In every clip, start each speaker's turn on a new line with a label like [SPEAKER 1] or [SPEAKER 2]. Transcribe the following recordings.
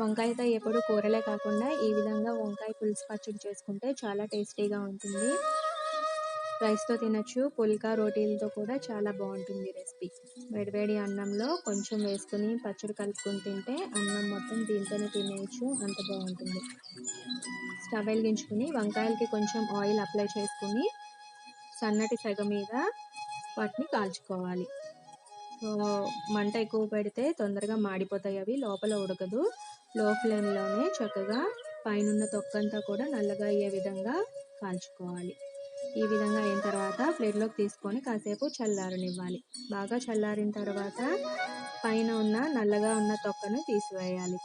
[SPEAKER 1] వంకాయతో ఎప్పుడు కూరలే కాకుండా ఈ విధంగా వంకాయ పులుసు పచ్చడి చేసుకుంటే చాలా టేస్టీగా ఉంటుంది. రైస్తో తినచ్చు పుల్కా రోటీలతో కూడా చాలా బాగుంటుంది రెసిపీ. వేడివేడి అన్నంలో కొంచెం వేసుకుని పచ్చడి కలుపుకొని తింటే అన్నం మొత్తం దీంతోనే తినేయచ్చు అంత బాగుంటుంది. స్టవ్ వెలిగించుకుని వంకాయలకి కొంచెం ఆయిల్ అప్లై చేసుకుని సన్నటి సెగ మీద వాటిని కాల్చుకోవాలి. సో మంట ఎక్కువ పెడితే తొందరగా మాడిపోతాయి అవి లోపల ఉడకదు. లో ఫ్లేమ్లోనే చక్కగా పైన తొక్కంతా కూడా నల్లగా అయ్యే విధంగా కాల్చుకోవాలి ఈ విధంగా అయిన తర్వాత ప్లేట్లోకి తీసుకొని కాసేపు చల్లారనివ్వాలి. బాగా చల్లారిన తర్వాత పైన ఉన్న నల్లగా ఉన్న తొక్కను తీసివేయాలి.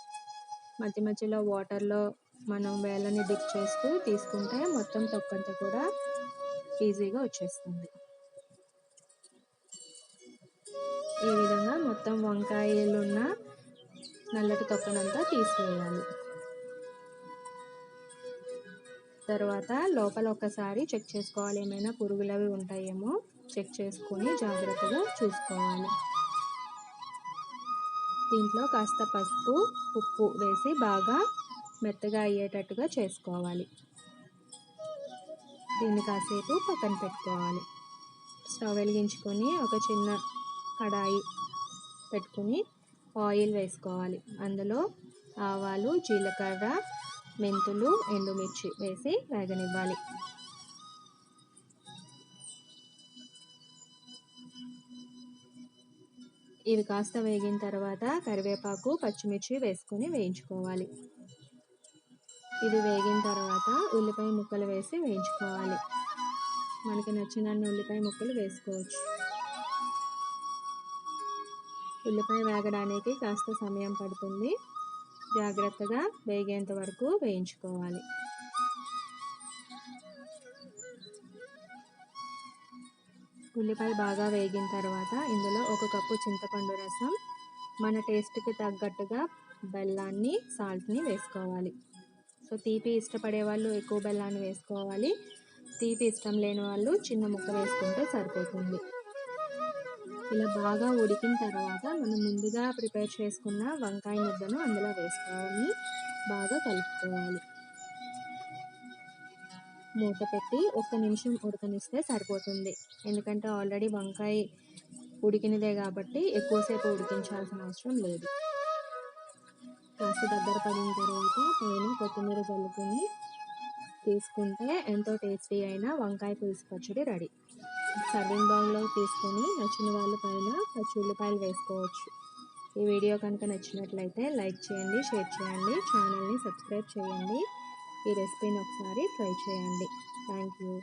[SPEAKER 1] మధ్య మధ్యలో వాటర్లో మనం వేళ్ళని డిప్ చేస్తూ తీసుకుంటే మొత్తం తొక్కంతా కూడా ఈజీగా వచ్చేస్తుంది. ఈ విధంగా మొత్తం వంకాయలున్న నల్లటి తొక్కనంతా తీసివేయాలి తర్వాత లోపల ఒకసారి చెక్ చేసుకోవాలి ఏమైనా పురుగులు అవి ఉంటాయేమో చెక్ చేసుకొని జాగ్రత్తగా చూసుకోవాలి. దీంట్లో కాస్త పసుపు ఉప్పు వేసి బాగా మెత్తగా అయ్యేటట్టుగా చేసుకోవాలి. దీన్ని కాసేపు పక్కన పెట్టుకోవాలి. స్టవ్ వెలిగించుకొని ఒక చిన్న కడాయి పెట్టుకుని ఆయిల్ వేసుకోవాలి. అందులో ఆవాలు జీలకర్ర మెంతులు ఎండుమిర్చి వేసి వేగనివ్వాలి. ఇవి కాస్త వేగిన తర్వాత కరివేపాకు పచ్చిమిర్చి వేసుకొని వేయించుకోవాలి. ఇది వేగిన తర్వాత ఉల్లిపాయ ముక్కలు వేసి వేయించుకోవాలి. మనకి నచ్చినన్ని ఉల్లిపాయ ముక్కలు వేసుకోవచ్చు. ఉల్లిపాయ వేగడానికి కాస్త సమయం పడుతుంది. జాగ్రత్తగా వేగేంత వరకు వేయించుకోవాలి. ఉల్లిపాయ బాగా వేగిన తర్వాత ఇందులో ఒక కప్పు చింతపండు రసం మన టేస్ట్కి తగ్గట్టుగా బెల్లాన్ని సాల్ట్ని వేసుకోవాలి. సో తీపి ఇష్టపడే వాళ్ళు ఎక్కువ బెల్లాన్ని వేసుకోవాలి. తీపి ఇష్టం లేని వాళ్ళు చిన్న ముక్క వేసుకుంటే సరిపోతుంది. ఇలా బాగా ఉడికిన తర్వాత మనం ముందుగా ప్రిపేర్ చేసుకున్న వంకాయ ముద్దను అందులో వేసుకోవాలి బాగా కలుపుకోవాలి. మూత పెట్టి ఒక్క నిమిషం ఉడకనిస్తే సరిపోతుంది. ఎందుకంటే ఆల్రెడీ వంకాయ ఉడికినదే కాబట్టి ఎక్కువసేపు ఉడికించాల్సిన అవసరం లేదు. కాస్త దగ్గర పడిన తర్వాత పైన కొత్తిమీర చల్లుకొని తీసుకుంటే ఎంతో టేస్టీ అయిన వంకాయ పులుసు పచ్చడి రెడీ. సర్వింగ్ బౌల్లో తీసుకొని నచ్చిన వాళ్ళ పైన పచ్చి ఉల్లిపాయలు వేసుకోవచ్చు. ఈ వీడియో కనుక నచ్చినట్లయితే లైక్ చేయండి షేర్ చేయండి ఛానల్ని సబ్స్క్రైబ్ చేయండి. ఈ రెసిపీని ఒకసారి ట్రై చేయండి. Thank you.